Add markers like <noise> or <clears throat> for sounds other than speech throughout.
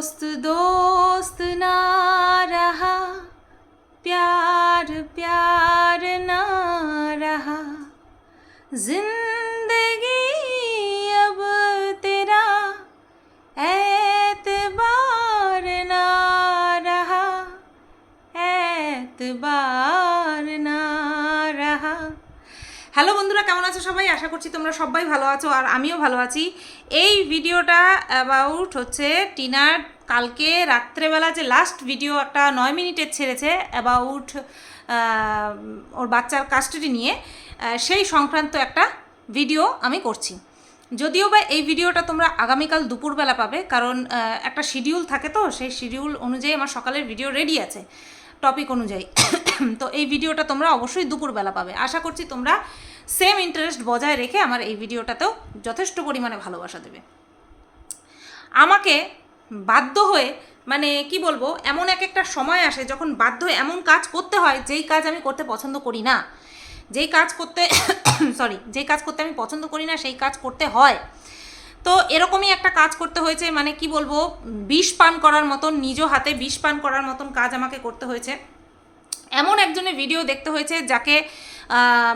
दोस्त दोस्त ना रहा प्यार प्यार ना रहा। ज़िंदगी কেমন আছো সবাই? আশা করছি তোমরা সবাই ভালো আছো আর আমিও ভালো আছি। এই ভিডিওটা অ্যাবাউট হচ্ছে টিনার কালকে রাত্রেবেলা যে লাস্ট ভিডিও একটা নয় মিনিটের ছেড়েছে অ্যাবাউট ওর বাচ্চার কাস্টাডি নিয়ে সেই সংক্রান্ত একটা ভিডিও আমি করছি। যদিও বা এই ভিডিওটা তোমরা আগামীকাল দুপুরবেলা পাবে, কারণ একটা শিডিউল থাকে তো, সেই শিডিউল অনুযায়ী আমার সকালের ভিডিও রেডি আছে টপিক অনুযায়ী। <coughs> তো এই ভিডিওটা তোমরা অবশ্যই দুপুরবেলা পাবে। আশা করছি তোমরা সেম ইন্টারেস্ট বজায় রেখে আমার এই ভিডিওটাতেও যথেষ্ট পরিমাণে ভালোবাসা দেবে। আমাকে বাধ্য হয়ে মানে কি বলব, এমন এক একটা সময় আসে যখন বাধ্য হয়ে এমন কাজ করতে হয় যেই কাজ আমি করতে পছন্দ করি না। যেই কাজ করতে <coughs> সরি যেই কাজ করতে আমি পছন্দ করি না, সেই কাজ করতে হয়। তো এরকমই একটা কাজ করতে হয়েছে মানে কি বলব, বিষ পান করার মতন, নিজ হাতে বিষ পান করার মতন কাজ আমাকে করতে হয়েছে। এমন একজনের ভিডিও দেখতে হয়েছে যাকে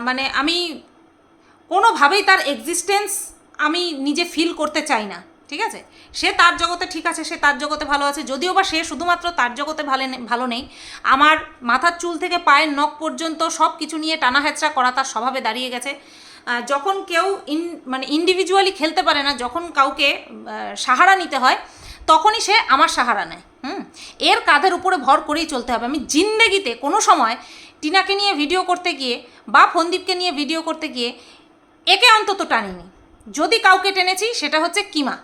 মানে আমি কোনোভাবেই তার এক্সিস্টেন্স আমি নিজে ফিল করতে চাই না, ঠিক আছে? সে তার জগতে ঠিক আছে, সে তার জগতে ভালো আছে, যদিও বা সে শুধুমাত্র তার জগতে ভালো ভালো নেই, আমার মাথার চুল থেকে পায়ের নখ পর্যন্ত সব কিছু নিয়ে টানা হেঁচড়া করা তার স্বভাবে দাঁড়িয়ে গেছে। যখন কেউ ইন মানে ইন্ডিভিজুয়ালি খেলতে পারে না, যখন কাউকে সাহারা নিতে হয়, তখনই সে আমার সাহারা নেয়, হুম? এর কাঁধের উপরে ভর করেই চলতে হবে। আমি জিন্দেগিতে কোনো সময় টিনাকে নিয়ে ভিডিও করতে গিয়ে বা ফন্দীপকে নিয়ে ভিডিও করতে গিয়ে একে অন্তত টানিনি। যদি কাউকে টেনেছি, সেটা হচ্ছে কিমা।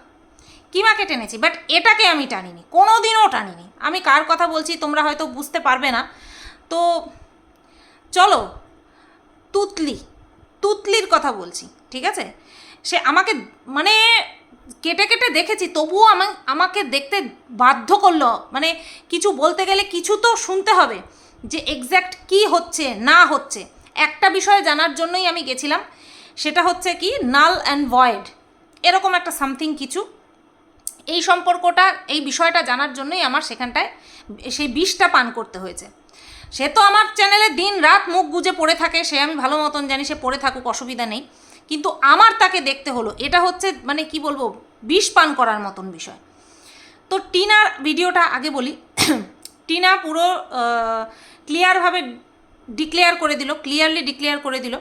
কিমাকে টেনেছি বাট এটাকে আমি টানিনি কোনো দিনও টানিনি। আমি কার কথা বলছি তোমরা হয়তো বুঝতে পারবে না। তো চলো, তুতলি, তুতলির কথা বলছি, ঠিক আছে? সে আমাকে মানে কেটে কেটে দেখেছি, তবুও আমা, আমাকে দেখতে বাধ্য করল। মানে কিছু বলতে গেলে কিছু তো শুনতে হবে, যে এক্স্যাক্ট কি হচ্ছে, না হচ্ছে। একটা বিষয় জানার জন্যই আমি গেছিলাম। সেটা হচ্ছে কি নাল অ্যান্ড ভয়েড এরকম একটা সামথিং কিছু। এই সম্পর্কটা, এই বিষয়টা জানার জন্যই আমার সেখানটায় সেই বিষটা পান করতে হয়েছে। সে তো আমার চ্যানেলে দিন রাত মুখ গুজে পড়ে থাকে, সে আমি ভালো মতন জানি, সে পড়ে থাকুক, অসুবিধা নেই। কিন্তু আমার তাকে দেখতে হলো, এটা হচ্ছে মানে কি বলব, বিষ পান করার মতন বিষয়। তো টিনার ভিডিওটা আগে বলি। <clears throat> টিনা পুরো ক্লিয়ারভাবে ডিক্লেয়ার করে দিল ক্লিয়ারলি ডিক্লেয়ার করে দিল।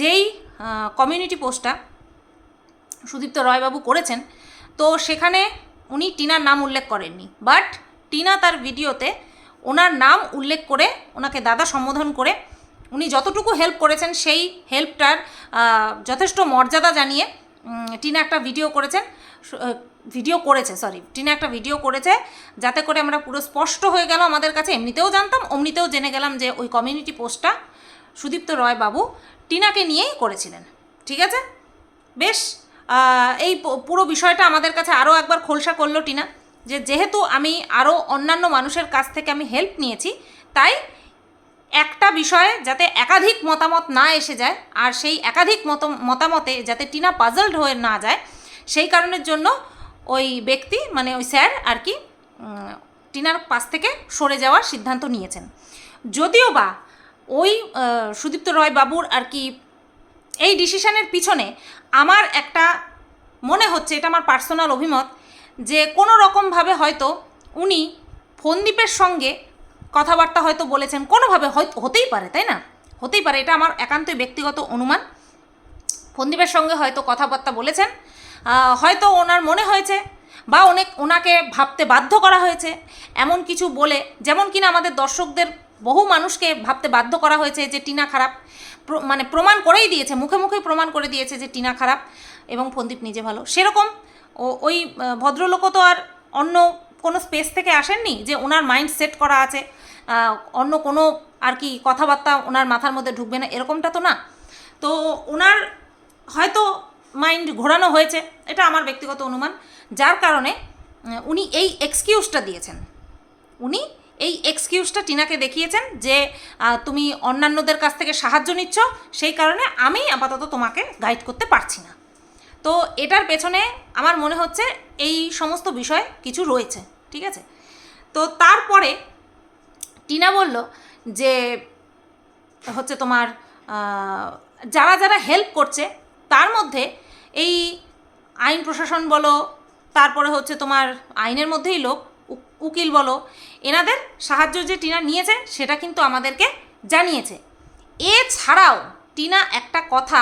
যেই কমিউনিটি পোস্টটা সুদীপ্ত রয়বাবু করেছেন। তো সেখানে উনি টিনার নাম উল্লেখ করেননি। বাট টিনা তার ভিডিওতে ওনার নাম উল্লেখ করে ওনাকে দাদা সম্বোধন করে উনি যতটুকু হেল্প করেছেন সেই হেল্পটার যথেষ্ট মর্যাদা জানিয়ে টিনা একটা ভিডিও করেছেন ভিডিও করেছে সরি টিনা একটা ভিডিও করেছে যাতে করে আমরা পুরো স্পষ্ট হয়ে গেল আমাদের কাছে। এমনিতেও জানতাম, অমনিতেও জেনে গেলাম যে ওই কমিউনিটি পোস্টটা সুদীপ্ত রয় বাবু টিনাকে নিয়েই করেছিলেন। ঠিক আছে? বেশ এই পুরো বিষয়টা আমাদের কাছে আরও একবার খোলসা করল টিনা, যে যেহেতু আমি আরও অন্যান্য মানুষের কাছ থেকে আমি হেল্প নিয়েছি, তাই একটা বিষয়ে যাতে একাধিক মতামত না এসে যায়, আর সেই একাধিক মত, মতামতে যাতে টিনা পাজলড হয়ে না যায়, সেই কারণের জন্য ওই ব্যক্তি মানে ওই স্যার আর কি টিনার পাশ থেকে সরে যাওয়ার সিদ্ধান্ত নিয়েছেন। যদিও বা ওই সুদীপ্ত রয় বাবুর আর কি এই ডিসিশনের পিছনে আমার একটা মনে হচ্ছে, এটা আমার পার্সোনাল অভিমত, যে কোনো রকমভাবে হয়তো উনি ফন্দীপের সঙ্গে কথাবার্তা হয়তো বলেছেন কোনোভাবে হয়তো, হতেই পারে, তাই না? হতেই পারে, এটা আমার একান্তই ব্যক্তিগত অনুমান। ফন্দীপের সঙ্গে হয়তো কথাবার্তা বলেছেন হয়তো ওনার মনে হয়েছে বা অনেক ওনাকে ভাবতে বাধ্য করা হয়েছে, এমন কিছু বলে, যেমন কিনা আমাদের দর্শকদের বহু মানুষকে ভাবতে বাধ্য করা হয়েছে যে টিনা খারাপ মানে প্রমাণ করেই দিয়েছে, মুখে মুখেই প্রমাণ করে দিয়েছে যে টিনা খারাপ এবং ফন্দীপ নিজে ভালো। সেরকম ও, ওই ভদ্রলোকও তো আর অন্য কোনো স্পেস থেকে আসেননি যে ওনার মাইন্ড সেট করা আছে অন্য কোনো আর কি কথাবার্তা ওনার মাথার মধ্যে ঢুকবে না, এরকমটা তো না। তো ওনার হয়তো মাইন্ড ঘোরানো হয়েছে, এটা আমার ব্যক্তিগত অনুমান। যার কারণে উনি এই এক্সকিউজটা দিয়েছেন। উনি এই এক্সকিউজটা টিনাকে দেখিয়েছেন যে তুমি অন্যান্যদের কাছ থেকে সাহায্য নিচ্ছ, সেই কারণে আমি আপাতত তোমাকে গাইড করতে পারছি না। তো এটার পেছনে আমার মনে হচ্ছে এই সমস্ত বিষয় কিছু রয়েছে, ঠিক আছে? তো তারপরে টিনা বলল যে, হচ্ছে তোমার যারা যারা হেল্প করছে, তার মধ্যে এই আইন প্রশাসন বলো, তারপরে হচ্ছে তোমার আইনের মধ্যেই লোক উকিল বলো। এনাদের সাহায্য যে টিনা নিয়েছে, সেটা কিন্তু আমাদেরকে জানিয়েছে। এছাড়াও টিনা একটা কথা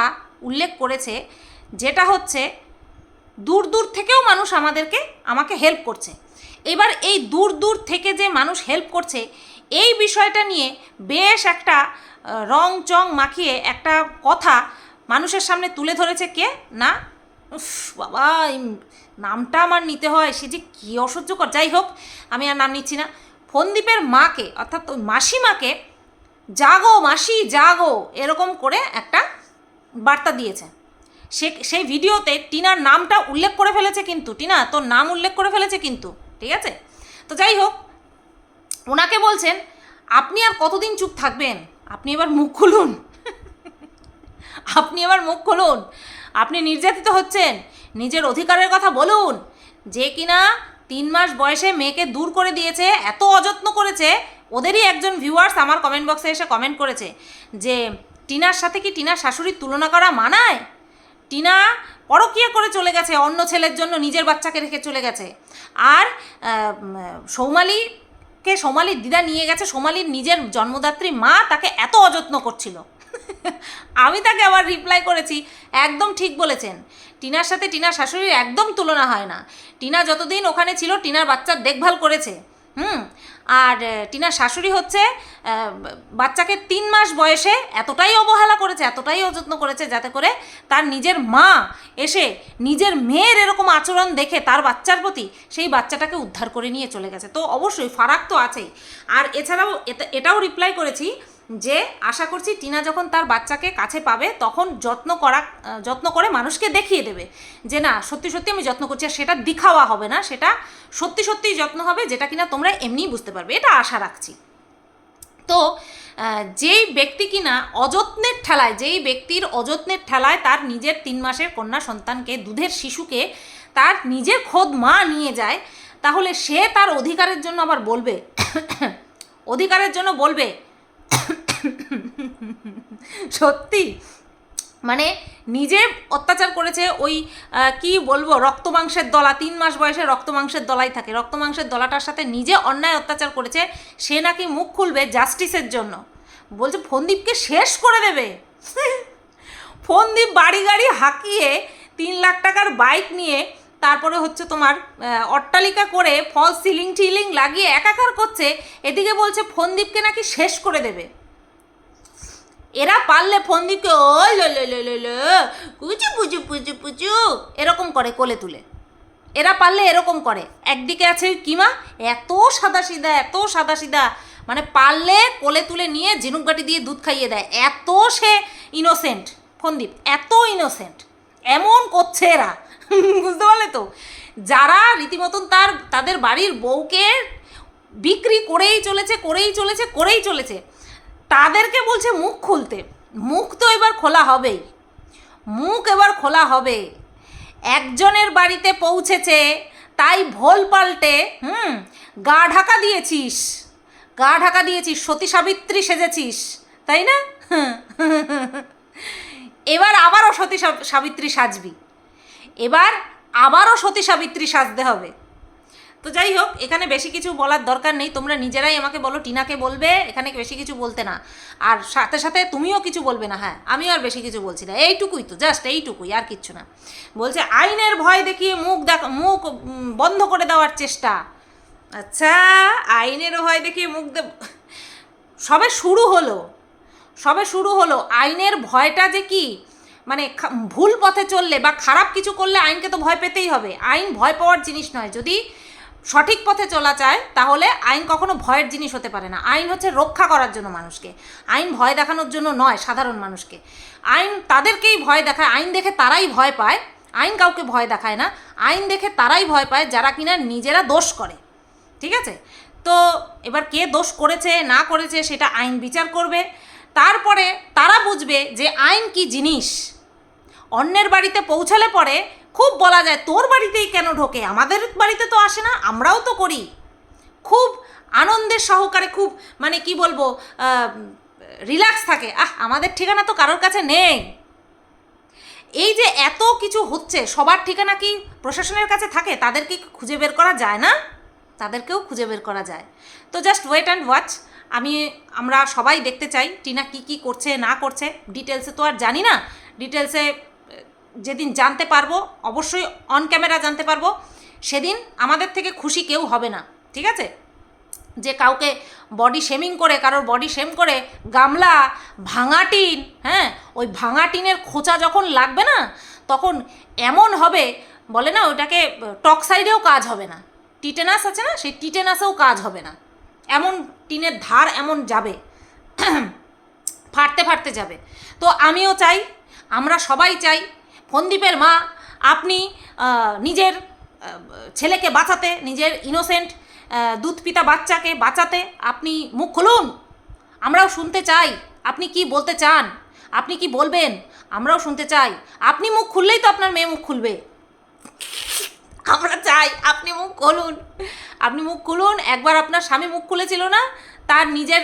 উল্লেখ করেছে, যেটা হচ্ছে দূর দূর থেকেও মানুষ আমাদেরকে আমাকে হেল্প করছে। এবার এই দূর দূর থেকে যে মানুষ হেল্প করছে, এই বিষয়টা নিয়ে বেশ একটা রং চং মাখিয়ে একটা কথা মানুষের সামনে তুলে ধরেছে কে? না বাবা নামটা আমার নিতে হয়, সে যে কী অসহ্যকর। যাই হোক, আমি আর নাম নিচ্ছি না। ফন্দীপের মাকে, অর্থাৎ ওই মাসিমাকে, জাগো মাসি, জাগো, এরকম করে একটা বার্তা দিয়েছে। সে, সেই ভিডিওতে টিনার নামটা উল্লেখ করে ফেলেছে কিন্তু, টিনা, তোর নাম উল্লেখ করে ফেলেছে কিন্তু, ঠিক আছে? তো যাই হোক, ওনাকে বলছেন, আপনি আর কতদিন চুপ থাকবেন? আপনি এবার মুখ খুলুন। <laughs> আপনি এবার মুখ খুলুন। আপনি নির্যাতিত হচ্ছেন। নিজের অধিকারের কথা বলুন। যে কিনা তিন মাস বয়সে মেয়েকে দূর করে দিয়েছে, এত অযত্ন করেছে, ওদেরই একজন ভিউয়ার্স আমার কমেন্ট বক্সে এসে কমেন্ট করেছে যে, টিনার সাথে কি টিনার শাশুড়ির তুলনা করা মানায়? টিনা পরকিয়া করে চলে গেছে, অন্য ছেলের জন্য নিজের বাচ্চাকে রেখে চলে গেছে। আর সৌমালিকে সোমালির দিদা নিয়ে গেছে, সোমালির নিজের জন্মদাত্রী মা তাকে এত অযত্ন করছিল। আমি তাকে আবার রিপ্লাই করেছি, একদম ঠিক বলেছেন। টিনার সাথে টিনার শাশুড়ির একদম তুলনা হয় না। টিনা যতদিন ওখানে ছিল, টিনার বাচ্চার দেখভাল করেছে। হুম? আর টিনার শাশুড়ি হচ্ছে বাচ্চাকে তিন মাস বয়সে এতটাই অবহেলা করেছে, এতটাই অযত্ন করেছে যাতে করে তার নিজের মা এসে নিজের মেয়ের এরকম আচরণ দেখে তার বাচ্চার প্রতি সেই বাচ্চাটাকে উদ্ধার করে নিয়ে চলে গেছে। তো অবশ্যই ফারাক তো আছেই। আর এছাড়াও এটা- এটাও রিপ্লাই করেছি যে আশা করছি টিনা যখন তার বাচ্চাকে কাছে পাবে, তখন যত্ন করা যত্ন করে মানুষকে দেখিয়ে দেবে যে না, সত্যি সত্যি আমি যত্ন করছি আর সেটা দিখাওয়া হবে না, সেটা সত্যি সত্যিই যত্ন হবে যেটা কিনা তোমরা এমনিই বুঝতে পারবে। এটা আশা রাখছি। তো যেই ব্যক্তি কিনা অযত্নের ঠেলায়, যেই ব্যক্তির অযত্নের ঠেলায় তার নিজের তিন মাসের কন্যা সন্তানকে, দুধের শিশুকে তার নিজের খোদ মা নিয়ে যায়, তাহলে সে তার অধিকারের জন্য আবার বলবে, <coughs> অধিকারের জন্য বলবে সত্যি? মানে নিজে অত্যাচার করেছে ওই কি বলব রক্ত মাংসের দলা, তিন মাস বয়সে রক্ত মাংসের দলাই থাকে। রক্ত মাংসের দলাটার সাথে নিজে অন্যায় অত্যাচার করেছে, সে নাকি মুখ খুলবে জাস্টিসের জন্য। বলছে, ফন্দীপকে শেষ করে দেবে। ফন্দীপ বাড়ি গাড়ি হাঁকিয়ে তিন লাখ টাকার বাইক নিয়ে তারপরে হচ্ছে তোমার অট্টালিকা করে ফল সিলিং টিলিং লাগিয়ে একাকার করছে, এদিকে বলছে ফন্দীপকে নাকি শেষ করে দেবে। এরা পারলে ফন্দীপকে ও লো লো লো লো লো, কুচু, পুচু পুচু পুচু, এরকম করে কোলে তুলে। এরা পারলে এরকম করে। একদিকে আছে কিমা, এত সাদা সিধা, এত সাদা সিধা। মানে পারলে কোলে তুলে নিয়ে ঝিনুক বাটি দিয়ে দুধ খাইয়ে দেয়। এত সে ইনোসেন্ট ফন্দীপ, এত ইনোসেন্ট এমন করছে এরা। <laughs> বুঝতে পারলে তো? যারা রীতিমতন তার, তাদের বাড়ির বউকে বিক্রি করেই চলেছে করেই চলেছে করেই চলেছে, তাদেরকে বলছে মুখ খুলতে। মুখ তো এবার খোলা হবেই। মুখ এবার খোলা হবে। একজনের বাড়িতে পৌঁছেছে, তাই ভোল পাল্টে, হুম, গা ঢাকা দিয়েছিস। গা ঢাকা দিয়েছিস, সতী সাবিত্রী সেজেছিস, তাই না? <laughs> এবার আবারও সতী সাব- সাবিত্রী সাজবি। এবার আবারও সতী সাবিত্রী সাজতে হবে। তো যাই হোক, এখানে বেশি কিছু বলার দরকার নেই। তোমরা নিজেরাই আমাকে বলো, টিনাকে বলবে, এখানে বেশি কিছু বলতে না। আর সাথে সাথে তুমিও কিছু বলবে না হ্যাঁ আমিও আর বেশি কিছু বলছি না। এইটুকুই তো জাস্ট এইটুকুই, আর কিচ্ছু না। বলছে, আইনের ভয় দেখিয়ে মুখ দেখ, মুখ বন্ধ করে দেওয়ার চেষ্টা। আচ্ছা আইনের ভয় দেখিয়ে মুখ দে, সবে শুরু হলো। সবে শুরু হলো। আইনের ভয়টা যে কি? মানে ভুল পথে চললে বা খারাপ কিছু করলে আইনকে তো ভয় পেতেই হবে। আইন ভয় পাওয়ার জিনিস নয়। যদি সঠিক পথে চলা চায় তাহলে আইন কখনো ভয়ের জিনিস হতে পারে না। আইন হচ্ছে রক্ষা করার জন্য মানুষকে। আইন ভয় দেখানোর জন্য নয়, সাধারণ মানুষকে। আইন তাদেরকেই ভয় দেখায়। আইন দেখে তারাই ভয় পায়। আইন কাউকে ভয় দেখায় না। আইন দেখে তারাই ভয় পায় যারা কিনা নিজেরা দোষ করে। ঠিক আছে? তো এবার কে দোষ করেছে, না করেছে, সেটা আইন বিচার করবে। তারপরে তারা বুঝবে যে আইন কি জিনিস। অন্যের বাড়িতে পৌঁছালে পরে খুব বলা যায় তোর বাড়িতেই কেন ঢোকে? আমাদের বাড়িতে তো আসে না, আমরাও তো করি। খুব আনন্দের সহকারে খুব মানে কি বলব রিল্যাক্স থাকে। আহ, আমাদের ঠিকানা তো কারোর কাছে নেই। এই যে এত কিছু হচ্ছে, সবার ঠিকানা কি প্রশাসনের কাছে থাকে? তাদেরকে খুঁজে বের করা যায় না? তাদেরকেও খুঁজে বের করা যায়। তো জাস্ট ওয়েট অ্যান্ড ওয়াচ আমি, আমরা সবাই দেখতে চাই, টিনা কি কি করছে, না করছে। ডিটেলসে তো আর জানি না। ডিটেলসে যেদিন জানতে পারব, অবশ্যই অন ক্যামেরা জানতে পারব, সেদিন আমাদের থেকে খুশি কেউ হবে না, ঠিক আছে? যে কাউকে বডি শেমিং করে, কারোর বডি শেম করে, গামলা, ভাঙা টিন হ্যাঁ? ওই ভাঙা টিনের খোঁচা যখন লাগবে না, তখন এমন হবে, বলে না, ওটাকে টক্সাইডেও কাজ হবে না, টিটেনাস আছে না, সেই টিটেনাসেও কাজ হবে না, এমন টিনের ধার এমন যাবে, <clears throat> ফাটতে ফাটতে যাবে, তো আমিও চাই, আমরা সবাই চাই ফন্দীপের মা, আপনি নিজের ছেলেকে বাঁচাতে, নিজের ইনোসেন্ট দুধ পিতা বাচ্চাকে বাঁচাতে আপনি মুখ খুলুন। আমরাও শুনতে চাই। আপনি কি বলতে চান? আপনি কি বলবেন? আমরাও শুনতে চাই। আপনি মুখ খুললেই তো আপনার মেয়ে মুখ খুলবে। আমরা চাই আপনি মুখ খুলুন। আপনি মুখ খুলুন, একবার আপনার স্বামী মুখ খুলেছিল না, তার নিজের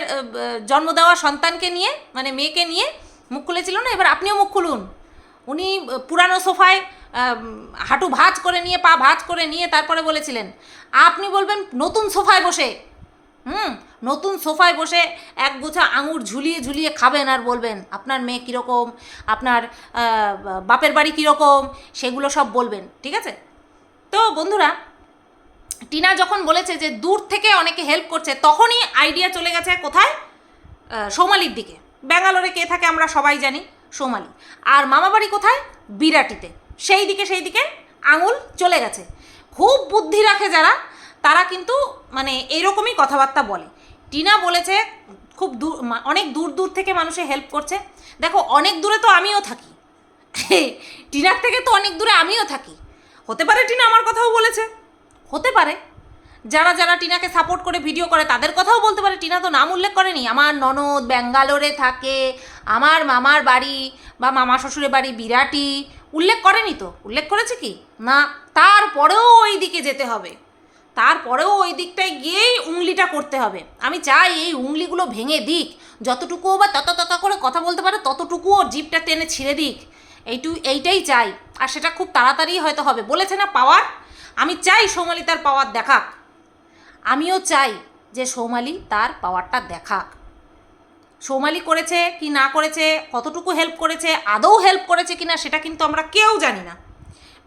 জন্ম দেওয়া সন্তানকে নিয়ে মানে মেয়েকে নিয়ে মুখ খুলেছিল না, এবার আপনিও মুখ খুলুন। উনি পুরানো সোফায় হাঁটু ভাঁজ করে নিয়ে, পা ভাঁজ করে নিয়ে তারপরে বলেছিলেন, আপনি বলবেন নতুন সোফায় বসে। হুম, নতুন সোফায় বসে এক গোছা আঙুর ঝুলিয়ে ঝুলিয়ে খাবেন আর বলবেন, আপনার মেয়ে কীরকম? আপনার বাপের বাড়ি কীরকম? সেগুলো সব বলবেন, ঠিক আছে? তো বন্ধুরা, টিনা যখন বলেছে যে দূর থেকে অনেকে হেল্প করছে, তখনই আইডিয়া চলে গেছে কোথায়? সোমালির দিকে। ব্যাঙ্গালোরে কে থাকে আমরা সবাই জানি। সোমালি। আর মামাবাড়ি কোথায়? বিরাটিতে। সেই দিকে সেই দিকে আঙুল চলে গেছে। খুব বুদ্ধি রাখে যারা, তারা কিন্তু মানে এরকমই কথাবার্তা বলে। টিনা বলেছে, খুব দূর অনেক দূর দূর থেকে মানুষে হেল্প করছে। দেখো, অনেক দূরে তো আমিও থাকি। <laughs> টিনার থেকে তো অনেক দূরে আমিও থাকি। হতে পারে টিনা আমার কথাও বলেছে। হতে পারে। যারা যারা টিনাকে সাপোর্ট করে ভিডিও করে, তাদের কথাও বলতে পারে। টিনা তো নাম উল্লেখ করেনি। আমার ননদ ব্যাঙ্গালোরে থাকে, আমার মামার বাড়ি বা মামা শ্বশুরের বাড়ি বিরাটি, উল্লেখ করেনি তো? উল্লেখ করেছে কি? না, তারপরেও ওই দিকে যেতে হবে। তারপরেও ওই দিকটায় গিয়েই উংলিটা করতে হবে। আমি চাই এই উংলিগুলো ভেঙে দিক। যতটুকুও বা তত তত করে কথা বলতে পারে ততটুকুও জিপটা টেনে ছিঁড়ে দিক। এইটু, এইটাই চাই। আর সেটা খুব তাড়াতাড়ি হয়তো হবে। বলেছে না পাওয়ার? আমি চাই সোমালি তার পাওয়ার দেখাক। আমিও চাই যে সৌমালি তার পাওয়ারটা দেখাক। সৌমালি করেছে কি না করেছে, কতটুকু হেল্প করেছে, আদৌ হেল্প করেছে কিনা সেটা কিন্তু আমরা কেউ জানি না।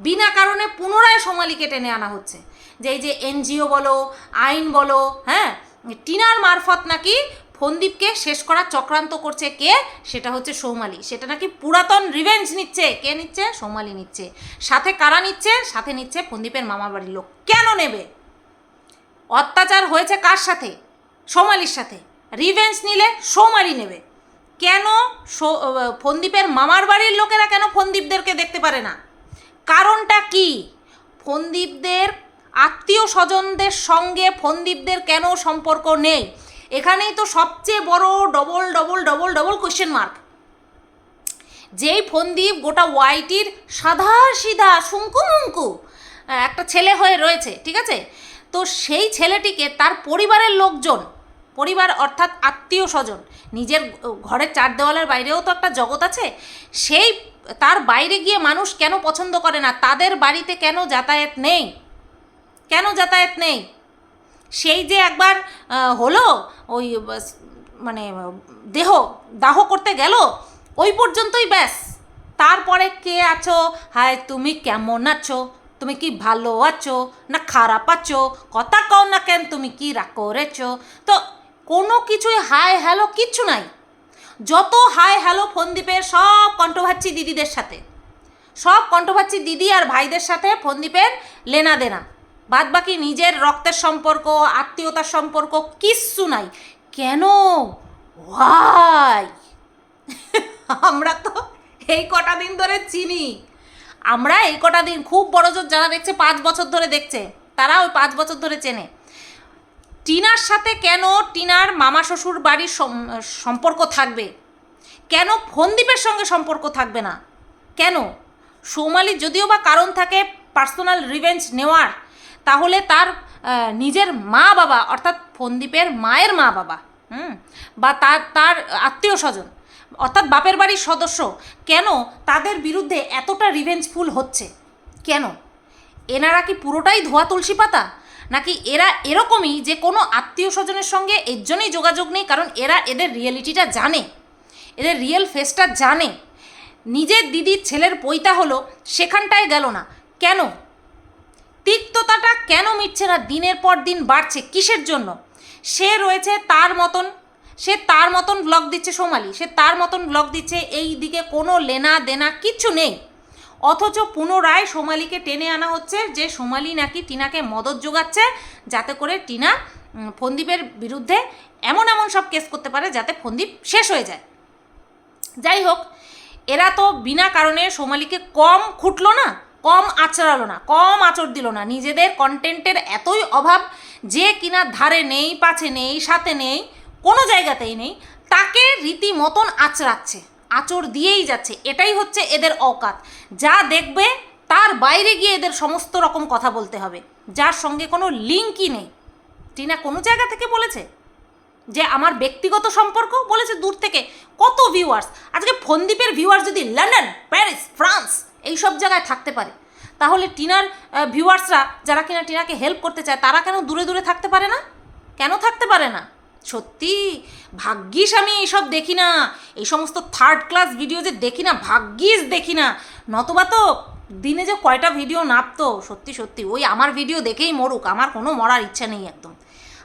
বিনা কারণে পুনরায় সোমালিকে টেনে আনা হচ্ছে। যে এই যে এনজিও বলো, আইন বলো হ্যাঁ টিনার মারফত নাকি ফন্দীপকে শেষ করার চক্রান্ত করছে কে? সেটা হচ্ছে সৌমালি। সেটা নাকি পুরাতন রিভেঞ্জ নিচ্ছে। কে নিচ্ছে? সৌমালি নিচ্ছে। সাথে কারা নিচ্ছে? সাথে নিচ্ছে ফন্দীপের মামা বাড়ির লোক। কেন নেবে? অত্যাচার হয়েছে কার সাথে? সোমালির সাথে। রিভেঞ্জ নিলে সৌমালি নেবে। কেন ফন্দীপের মামার বাড়ির লোকেরা কেন ফন্দীপদেরকে দেখতে পারে না? কারণটা কি? ফন্দীপদের আত্মীয় স্বজনদের সঙ্গে ফন্দীপদের কেন সম্পর্ক নেই? এখানেই তো সবচেয়ে বড় double double double double question mark যেই ফন্দীপ গোটা ওয়াইটির সাদা সিধা শুঙ্কু মুঙ্কু একটা ছেলে হয়ে রয়েছে, ঠিক আছে? তো সেই ছেলেটিকে তার পরিবারের লোকজন, পরিবার অর্থাৎ আত্মীয় স্বজন, নিজের ঘরের চার দেওয়ালের বাইরেও তো একটা জগৎ আছে, সেই তার বাইরে গিয়ে মানুষ কেন পছন্দ করে না? তাদের বাড়িতে কেন যাতায়াত নেই? কেন যাতায়াত নেই? সেই যে একবার হলো, ওই মানে দেহ দাহ করতে গেল, ওই পর্যন্তই ব্যাস। তারপরে কে আছো? হায়, তুমি কেমন আছো? তুমি কি ভালো আছো না খারাপ আছো? কথা কও না কেন তুমি কি রাগ করেছ? তো কোনো কিছুই হাই হ্যালো কিচ্ছু নাই। যত হাই হ্যালো ফোনদ্বীপের সব কণ্ঠভাচ্ছি দিদিদের সাথে। সব কণ্ঠভাচ্ছি দিদি আর ভাইদের সাথে ফন্দীপের লেনা দেনা। বাদ বাকি নিজের রক্তের সম্পর্ক, আত্মীয়তার সম্পর্ক কিচ্ছু নাই। কেন? ওয়াই <laughs> আমরা তো এই কটা দিন ধরে চিনি। আমরা এই কটা দিন খুব বড় জোর যারা দেখছে পাঁচ বছর ধরে দেখছে, তারা ওই পাঁচ বছর ধরে চেনে। টিনার সাথে কেন টিনার মামা শ্বশুর বাড়ির সম্পর্ক থাকবে? কেন ফন্দীপের সঙ্গে সম্পর্ক থাকবে না? কেন? সৌমালির যদিও বা কারণ থাকে পার্সোনাল রিভেঞ্জ নেওয়ার, তাহলে তার নিজের মা বাবা, অর্থাৎ ফন্দীপের মায়ের মা বাবা, হুম, বা তার তার আত্মীয় স্বজন অর্থাৎ বাপের বাড়ির সদস্য, কেন তাদের বিরুদ্ধে এতটা রিভেঞ্জফুল হচ্ছে? কেন? এনারা কি পুরোটাই ধোয়া তুলসী পাতা? নাকি এরা এরকমই যে কোনো আত্মীয় স্বজনের সঙ্গে এর জন্যই যোগাযোগ নেই, কারণ এরা এদের রিয়েলিটিটা জানে। এদের রিয়েল ফেসটা জানে। নিজের দিদির ছেলের পৈতা হলো, সেখানটায় গেল না। কেন? তিক্ততাটা কেন মিটছে না? দিনের পর দিন বাড়ছে। কিসের জন্য? সে রয়েছে তার মতন সে তার মতন ব্লগ দিচ্ছে সোমালি, সে তার মতন ব্লগ দিচ্ছে, এই দিকে কোনো লেনা দেনা কিচ্ছু নেই। অথচ পুনরায় সোমালিকে টেনে আনা হচ্ছে, যে সোমালি নাকি টিনাকে মদত যোগাচ্ছে, যাতে করে টিনা ফন্দীপের বিরুদ্ধে এমন এমন সব কেস করতে পারে যাতে ফন্দীপ শেষ হয়ে যায়। যাই হোক, এরা তো বিনা কারণে সোমালিকে কম খুঁটলো না, কম আচড়ালো না, কম আচর দিল না। নিজেদের কন্টেন্টের এতই অভাব যে কিনা ধারে নেই, পাছে নেই, সাথে নেই কোনো জায়গাতেই নেই, তাকে রীতিমতন আচড়াচ্ছে আচর দিয়েই যাচ্ছে। এটাই হচ্ছে এদের অকাত। যা দেখবে, তার বাইরে গিয়ে এদের সমস্ত রকম কথা বলতে হবে। যার সঙ্গে কোনো লিঙ্কই নেই। টিনা কোনো জায়গা থেকে বলেছে? যে আমার ব্যক্তিগত সম্পর্ক? বলেছে দূর থেকে। কত ভিউয়ার্স আজকে ফন্দীপের ভিউয়ার্স যদি লন্ডন, প্যারিস, ফ্রান্স এই সব জায়গায় থাকতে পারে, তাহলে টিনার ভিউয়ার্সরা যারা কিনা টিনাকে হেল্প করতে চায়, তারা কেন দূরে দূরে থাকতে পারে না? কেন থাকতে পারে না? সত্যি? ভাগ্যিস আমি এইসব দেখি না। এই সমস্ত থার্ড ক্লাস ভিডিও যে দেখি না, ভাগ্যিস দেখি না। নতবা তো দিনে যে কয়টা ভিডিও নাপতো, সত্যি সত্যি, ওই আমার ভিডিও দেখেই মরুক, আমার কোনো মরার ইচ্ছা নেই একদম।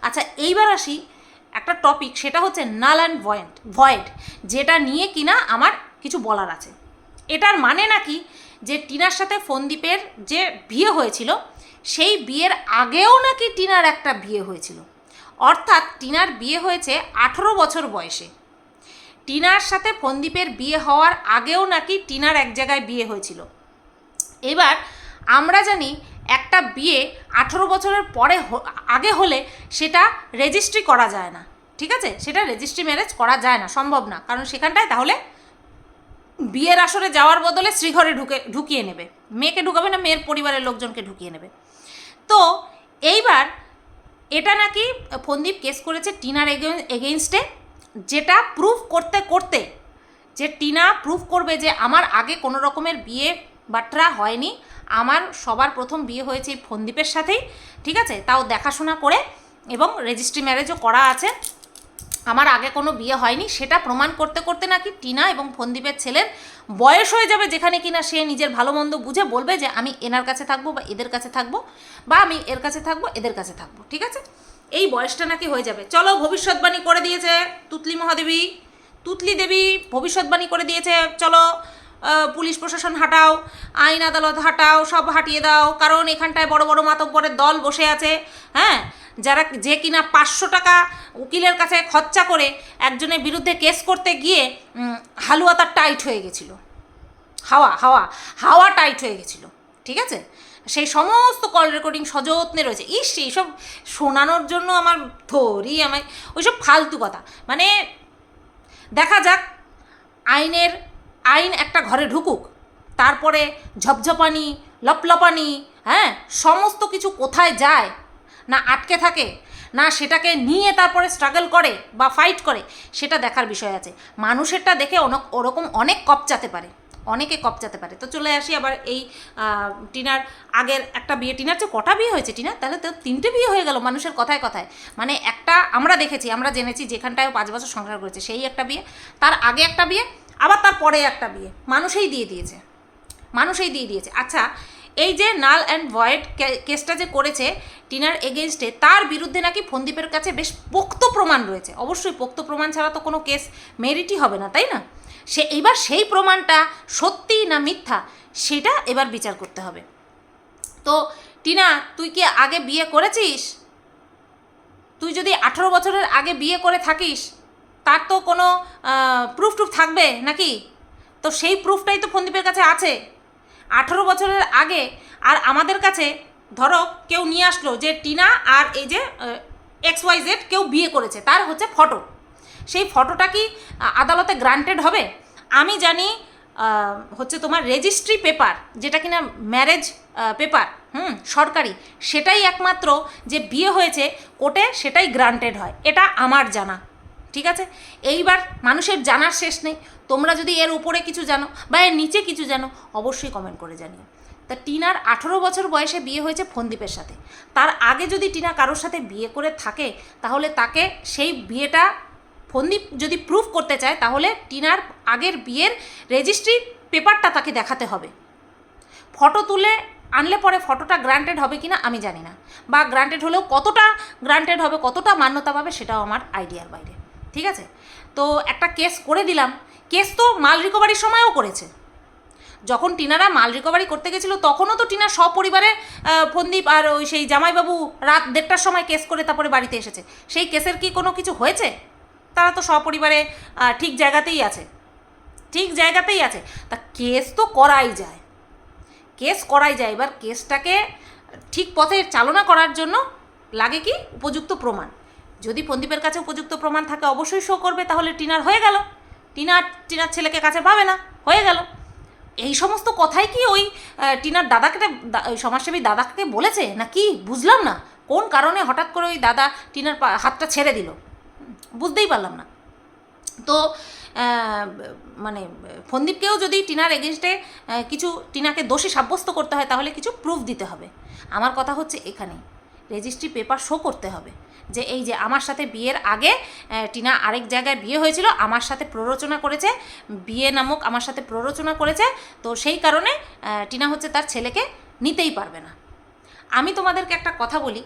আচ্ছা এইবার আসি একটা টপিক সেটা হচ্ছে নাল অ্যান্ড ভয়েন্ট ভয়েড যেটা নিয়ে কিনা আমার কিছু বলার আছে। এটার মানে নাকি যে টিনার সাথে ফন্দীপের যে বিয়ে হয়েছিল, সেই বিয়ের আগেও নাকি টিনার একটা বিয়ে হয়েছিল? অর্থাৎ টিনার বিয়ে হয়েছে আঠেরো বছর বয়সে। টিনার সাথে ফন্দীপের বিয়ে হওয়ার আগেও নাকি টিনার এক জায়গায় বিয়ে হয়েছিল। এবার আমরা জানি একটা বিয়ে আঠেরো বছরের পরে আগে হলে সেটা রেজিস্ট্রি করা যায় না। ঠিক আছে? সেটা রেজিস্ট্রি ম্যারেজ করা যায় না, সম্ভব না। কারণ সেখানটায় তাহলে বিয়ের আসরে যাওয়ার বদলে শ্রীঘরে ঢুকে, ঢুকিয়ে নেবে। মেয়েকে ঢুকাবে না, মেয়ের পরিবারের লোকজনকে ঢুকিয়ে নেবে। তো এইবার এটা নাকি ফন্দীপ কেস করেছে টিনার এগেনস্টে যেটা প্রুফ করতে করতে, যে টিনা প্রুফ করবে যে আমার আগে কোনো রকমের বিয়ে বাটরা হয়নি, আমার সবার প্রথম বিয়ে হয়েছে এই ফন্দীপের সাথেই, ঠিক আছে? তাও দেখাশোনা করে এবং রেজিস্ট্রি ম্যারেজও করা আছে। আমার আগে কোনো বিয়ে হয়নি, সেটা প্রমাণ করতে করতে নাকি টিনা এবং ফন্দীপের ছেলের বয়স হয়ে যাবে যেখানে কিনা সে নিজের ভালো মন্দ বুঝে বলবে যে আমি এনার কাছে থাকব বা এদের কাছে থাকব বা আমি এর কাছে থাকব, এদের কাছে থাকব, ঠিক আছে? এই বয়সটা নাকি হয়ে যাবে। চলো ভবিষ্যৎবাণী করে দিয়েছে তুতলি মহাদেবী, তুতলি দেবী ভবিষ্যৎবাণী করে দিয়েছে। চলো পুলিশ প্রশাসন হাঁটাও, আইন আদালত হাঁটাও, সব হাঁটিয়ে দাও, কারণ এখানটায় বড় বড় মাতব্বরের দল বসে আছে হ্যাঁ? যারা যে কিনা পাঁচশো টাকা উকিলের কাছে খরচা করে একজনের বিরুদ্ধে কেস করতে গিয়ে হালুয়া তার টাইট হয়ে গেছিল। হাওয়া হাওয়া হাওয়া টাইট হয়ে গেছিল। ঠিক আছে? সেই সমস্ত কল রেকর্ডিং সযত্নে রয়েছে। ইস এইসব শোনানোর জন্য আমার ধরি আমায়, ওইসব ফালতু কথা। মানে দেখা যাক, আইনের, আইন একটা ঘরে ঢুকুক, তারপরে ঝপঝপানি, লপলপানি হ্যাঁ সমস্ত কিছু কোথায় যায় না আটকে থাকে, না সেটাকে নিয়ে তারপরে স্ট্রাগল করে বা ফাইট করে, সেটা দেখার বিষয় আছে। মানুষেরটা দেখে অনেক ওরকম অনেক কপচাতে পারে, অনেকে কপচাতে পারে। তো চলে আসি আবার এই টিনার আগের একটা বিয়ে। টিনার যে কটা বিয়ে হয়েছে টিনা? তাহলে তো তিনটে বিয়ে হয়ে গেল মানুষের কথায় কথায়। মানে একটা আমরা দেখেছি, আমরা জেনেছি যেখানটায় পাঁচ বছর সংসার করেছে, সেই একটা বিয়ে, তার আগে একটা বিয়ে, আবার তার পরে একটা বিয়ে। মানুষেই দিয়ে দিয়েছে। মানুষই দিয়ে দিয়েছে। আচ্ছা এই যে নাল অ্যান্ড ভয়েড কেসটা যে করেছে টিনার এগেনস্টে তার বিরুদ্ধে নাকি ফন্দীপের কাছে বেশ পোক্ত প্রমাণ রয়েছে। অবশ্যই পোক্ত প্রমাণ ছাড়া তো কোনো কেস মেরিটই হবে না, তাই না? সে, এবার সেই প্রমাণটা সত্যি না মিথ্যা, সেটা এবার বিচার করতে হবে। তো টিনা, তুই কি আগে বিয়ে করেছিস? তুই যদি আঠেরো বছরের আগে বিয়ে করে থাকিস, তার তো কোনো প্রুফ টুফ থাকবে নাকি? তো সেই প্রুফটাই তো ফন্দীপের কাছে আছে। আঠেরো বছরের আগে, আর আমাদের কাছে, ধরো, কেউ নিয়ে আসলো যে টিনা আর এই যে এক্স ওয়াই জেড কেউ বিয়ে করেছে, তার হচ্ছে ফটো। সেই ফটোটা কি আদালতে গ্রান্টেড হবে? আমি জানি হচ্ছে তোমার রেজিস্ট্রি পেপার যেটা কিনা ম্যারেজ পেপার হুম, সরকারি, সেটাই একমাত্র যে বিয়ে হয়েছে, কোর্টে সেটাই গ্রান্টেড হয়। এটা আমার জানা। ঠিক আছে? এইবার মানুষের জানার শেষ নেই। তোমরা যদি এর উপরে কিছু জানো বা এর নিচে কিছু জানো, অবশ্যই কমেন্ট করে জানিও। তা টিনার আঠেরো বছর বয়সে বিয়ে হয়েছে ফন্দীপের সাথে। তার আগে যদি টিনা কারোর সাথে বিয়ে করে থাকে, তাহলে তাকে সেই বিয়েটা ফন্দীপ যদি প্রুফ করতে চায়, তাহলে টিনার আগের বিয়ের রেজিস্ট্রি পেপারটা তাকে দেখাতে হবে। ফটো তুলে আনলে পরে ফটোটা গ্রান্টেড হবে কিনা আমি জানি না। বা গ্রান্টেড হলেও কতটা গ্রান্টেড হবে, কতটা মান্যতা পাবে, সেটাও আমার আইডিয়ার বাইরে। ঠিক আছে? তো একটা কেস করে দিলাম। কেস তো মাল রিকভারির সময়ও করেছে। যখন টিনারা মাল রিকভারি করতে গেছিল, তখনও তো টিনা সপরিবারে ফন্দীপ আর ওই সেই জামাইবাবু রাত দেড়টার সময় কেস করে তারপরে বাড়িতে এসেছে। সেই কেসের কি কোনো কিছু হয়েছে? তারা তো সপরিবারে ঠিক জায়গাতেই আছে। ঠিক জায়গাতেই আছে। তা কেস তো করাই যায়। কেস করাই যায়। এবার কেসটাকে ঠিক পথে চালনা করার জন্য লাগে কি? উপযুক্ত প্রমাণ। যদি পন্দীপের কাছে উপযুক্ত প্রমাণ থাকে, অবশ্যই শো করবে, তাহলে টিনার হয়ে গেল। টিনার টিনার ছেলেকে কাছে পাবে না, হয়ে গেল। এই সমস্ত কথাই কি ওই টিনার দাদাকে ওই সমাজসেবী দাদাকে বলেছে? না কি? বুঝলাম না। কোন কারণে হঠাৎ করে ওই দাদা টিনার হাতটা ছেড়ে দিল? বুঝতেই পারলাম না। তো মানে ফন্দীপকেও যদি টিনার এগেনস্টে কিছু টিনাকে দোষী সাব্যস্ত করতে হয়, তাহলে কিছু প্রুফ দিতে হবে। আমার কথা হচ্ছে এখানেই। রেজিস্ট্রি পেপার শো করতে হবে। যে এই যে আমার সাথে বিয়ের আগে টিনা আরেক জায়গায় বিয়ে হয়েছিল, আমার সাথে প্ররোচনা করেছে, বিয়ে নামক আমার সাথে প্ররোচনা করেছে, তো সেই কারণে টিনা হচ্ছে তার ছেলেকে নিতেই পারবে না। আমি তোমাদেরকে একটা কথা বলি,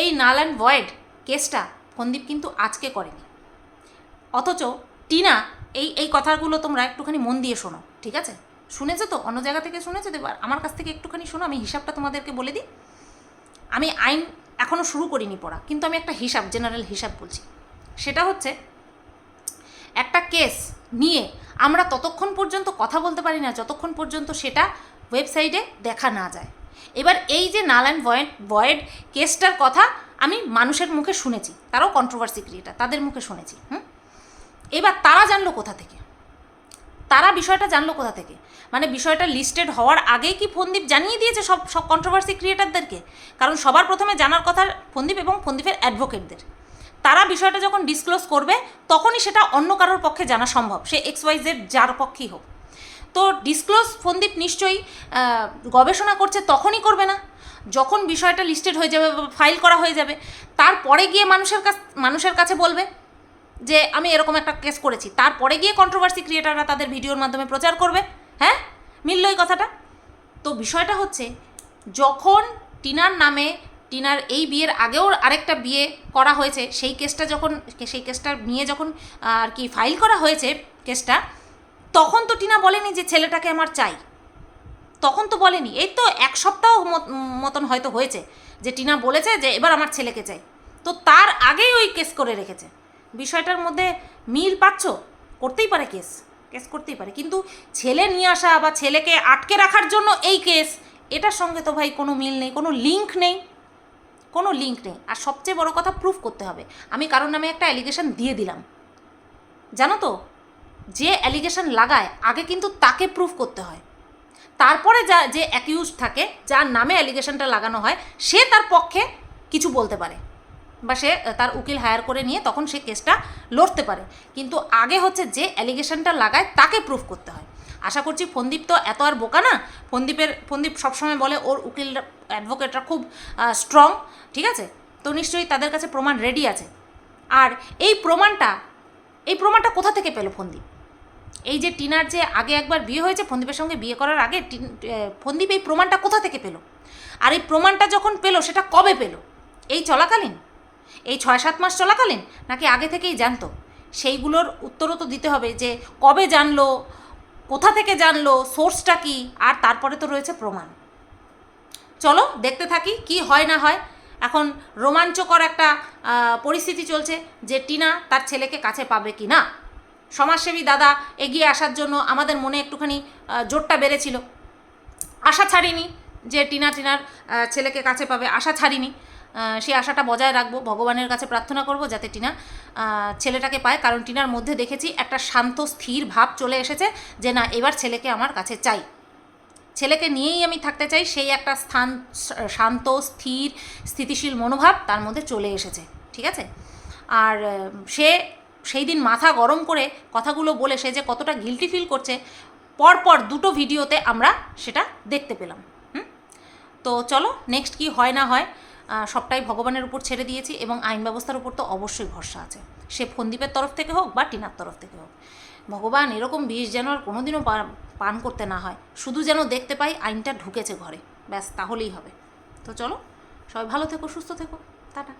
এই নাল অ্যান্ড ভয়েড কেসটা ফন্দীপ কিন্তু আজকে করেনি। অথচ টিনা এই এই কথাগুলো তোমরা একটুখানি মন দিয়ে শোনো, ঠিক আছে? শুনেছো তো? অন্য জায়গা থেকে শুনেছো? তো এবার আমার কাছ থেকে একটুখানি শোনো, আমি হিসাবটা তোমাদেরকে বলে দিই। আমি আইন এখনও শুরু করিনি পড়া, কিন্তু আমি একটা হিসাব জেনারেল হিসাব বলছি। সেটা হচ্ছে, একটা কেস নিয়ে আমরা ততক্ষণ পর্যন্ত কথা বলতে পারি না, যতক্ষণ পর্যন্ত সেটা ওয়েবসাইটে দেখা না যায়। এবার এই যে নাল অ্যান্ড ভয়েড ভয়েড কেসটার কথা আমি মানুষের মুখে শুনেছি, তারাও কন্ট্রোভার্সি ক্রিয়েটার তাদের মুখে শুনেছি, হুম? এবার তারা জানলো কোথা থেকে? তারা বিষয়টা জানলো কোথা থেকে? মানে বিষয়টা লিস্টেড হওয়ার আগেই কি ফন্দীপ জানিয়ে দিয়েছে সব সব কন্ট্রোভার্সি ক্রিয়েটারদেরকে কারণ সবার প্রথমে জানার কথা ফন্দীপ এবং ফন্দীপের অ্যাডভোকেটদের তারা বিষয়টা যখন ডিসক্লোজ করবে, তখনই সেটা অন্য কারোর পক্ষে জানা সম্ভব। সে এক্স ওয়াই জেড যার পক্ষেই হোক। তো ডিসক্লোজ ফন্দীপ নিশ্চয়ই গবেষণা করছে তখনই করবে না। যখন বিষয়টা লিস্টেড হয়ে যাবে ফাইল করা হয়ে যাবে, তারপরে গিয়ে মানুষের কাছ, মানুষের কাছে বলবে। যে আমি এরকম একটা কেস করেছি। তারপরে গিয়ে কন্ট্রোভার্সি ক্রিয়েটাররা তাদের ভিডিওর মাধ্যমে প্রচার করবে হ্যাঁ? মিলল এই কথাটা? তো বিষয়টা হচ্ছে, যখন টিনার নামে টিনার এই বিয়ের আগেও আরেকটা বিয়ে করা হয়েছে, সেই কেসটা যখন, সেই কেসটা নিয়ে যখন আর কি ফাইল করা হয়েছে কেসটা তখন তো টিনা বলেনি যে ছেলেটাকে আমার চাই। তখন তো বলেনি। এই তো এক সপ্তাহ মত- মতন হয়তো হয়েছে যে টিনা বলেছে যে এবার আমার ছেলেকে চাই। তো তার আগেই ওই কেস করে রেখেছে। বিষয়টার মধ্যে মিল পাচ্ছ? করতেই পারে কেস কেস করতেই পারে। কিন্তু ছেলে নিয়ে আসা বা ছেলেকে আটকে রাখার জন্য এই কেস, এটার সঙ্গে তো ভাই কোনো মিল নেই, কোনো লিঙ্ক নেই, কোনো লিঙ্ক নেই। আর সবচেয়ে বড় কথা প্রুফ করতে হবে। আমি কারোর নামে একটা অ্যালিগেশন দিয়ে দিলাম। জানো তো? যে অ্যালিগেশন লাগায়, আগে কিন্তু তাকে প্রুফ করতে হয়। তারপরে যা, যে অ্যাকিউজ থাকে, যার নামে অ্যালিগেশনটা লাগানো হয়, সে তার পক্ষে কিছু বলতে পারে। বা সে তার উকিল হায়ার করে নিয়ে তখন সে কেসটা লড়তে পারে। কিন্তু আগে হচ্ছে যে অ্যালিগেশনটা লাগায় তাকে প্রুফ করতে হয়। আশা করছি ফন্দীপ তো এত আর বোকা না, ফন্দীপের, ফন্দীপ সবসময় বলে ওর উকিল অ্যাডভোকেটরা খুব স্ট্রং ঠিক আছে? তো নিশ্চয়ই তাদের কাছে প্রমাণ রেডি আছে। আর এই প্রমাণটা এই প্রমাণটা কোথা থেকে পেল ফন্দীপ? এই যে টিনার যে আগে একবার বিয়ে হয়েছে, ফন্দীপের সঙ্গে বিয়ে করার আগে ফন্দীপ এই প্রমাণটা কোথা থেকে পেল? আর এই প্রমাণটা যখন পেল, সেটা কবে পেল? এই চলাকালীন? এই ছয় সাত মাস চলাকালীন নাকি আগে থেকেই জানতো? সেইগুলোর উত্তরও তো দিতে হবে যে কবে জানলো, কোথা থেকে জানলো, সোর্সটা কি, আর তারপরে তো রয়েছে প্রমাণ। চলো দেখতে থাকি কি হয় না হয়। এখন রোমাঞ্চকর একটা পরিস্থিতি চলছে যে টিনা তার ছেলেকে কাছে পাবে কি না? সমাজসেবী দাদা এগিয়ে আসার জন্য আমাদের মনে একটুখানি জোরটা বেড়েছিল। আশা ছাড়িনি যে টিনা টিনার ছেলেকে কাছে পাবে, আশা ছাড়িনি। সেই আশাটা বজায় রাখব, ভগবানের কাছে প্রার্থনা করব যাতে টিনা ছেলেটাকে পায়। কারণ টিনার মধ্যে দেখেছি একটা শান্ত, স্থির ভাব চলে এসেছে যে, না, এবার ছেলেকে আমার কাছে চাই। ছেলেকে নিয়েই আমি থাকতে চাই, সেই একটা স্থান, শান্ত, স্থির, স্থিতিশীল মনোভাব তার মধ্যে চলে এসেছে, ঠিক আছে? আর সে সেই দিন মাথা গরম করে কথাগুলো বলে সে যে কতটা গিলটি ফিল করছে, পরপর দুটো ভিডিওতে আমরা সেটা দেখতে পেলাম। তো চলো নেক্সট কি হয় না হয় সবটাই ভগবানের উপর ছেড়ে দিয়েছি এবং আইন ব্যবস্থার উপর তো অবশ্যই ভরসা আছে। সে ফন্দীপের তরফ থেকে হোক বা টিনার তরফ থেকে হোক। ভগবান এরকম বিষ যেন আর কোনোদিনও পান করতে না হয়, শুধু যেন দেখতে পাই আইনটা ঢুকেছে ঘরে। ব্যাস, তাহলেই হবে। তো চলো, সবাই ভালো থেকো, সুস্থ থেকো। টাটা।